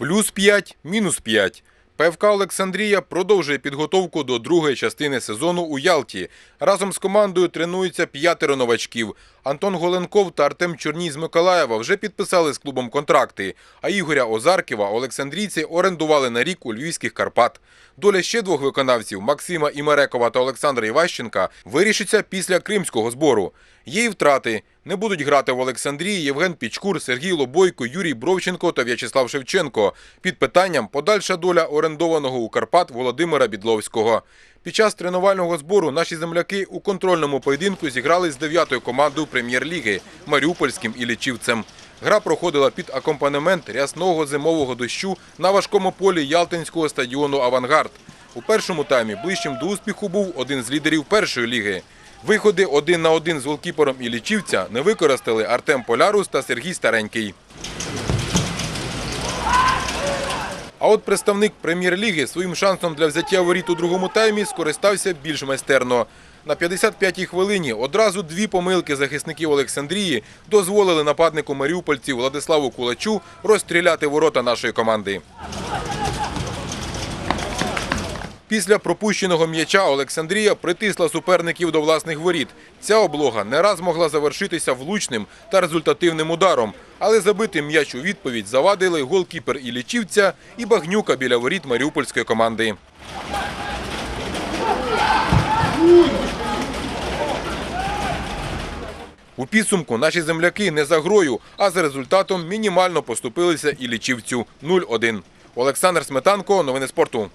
Плюс 5, мінус 5. ПФК Олександрія продовжує підготовку до другої частини сезону у Ялті. Разом з командою тренуються п'ятеро новачків. Антон Голенков та Артем Чорній з Миколаєва вже підписали з клубом контракти. А Ігоря Озарківа олександрійці орендували на рік у львівських Карпат. Доля ще двох виконавців Максима Імерекова та Олександра Іващенка вирішиться після кримського збору. Є і втрати. Не будуть грати в Олександрії Євген Пічкур, Сергій Лобойко, Юрій Бровченко та В'ячеслав Шевченко. Під питанням подальша доля орендованого у Карпат Володимира Бідловського. Під час тренувального збору наші земляки у контрольному поєдинку зіграли з дев'ятою командою прем'єр-ліги Маріупольським і Лічівцем. Гра проходила під акомпанемент рясного зимового дощу на важкому полі Ялтинського стадіону Авангард. У першому таймі ближчим до успіху був один з лідерів першої ліги. Виходи один на один з голкіпером і лічівця не використали Артем Полярус та Сергій Старенький. А от представник прем'єр-ліги своїм шансом для взяття воріт у другому таймі скористався більш майстерно. На 55-й хвилині одразу дві помилки захисників Олександрії дозволили нападнику маріупольців Владиславу Кулачу розстріляти ворота нашої команди. Після пропущеного м'яча Олександрія притисла суперників до власних воріт. Ця облога не раз могла завершитися влучним та результативним ударом, але забити м'яч у відповідь завадили голкіпер і лічівця і багнюка біля воріт маріупольської команди. У підсумку наші земляки не за грою, а за результатом мінімально поступилися і лічівцю 0-1. Олександр Сметанко, новини спорту.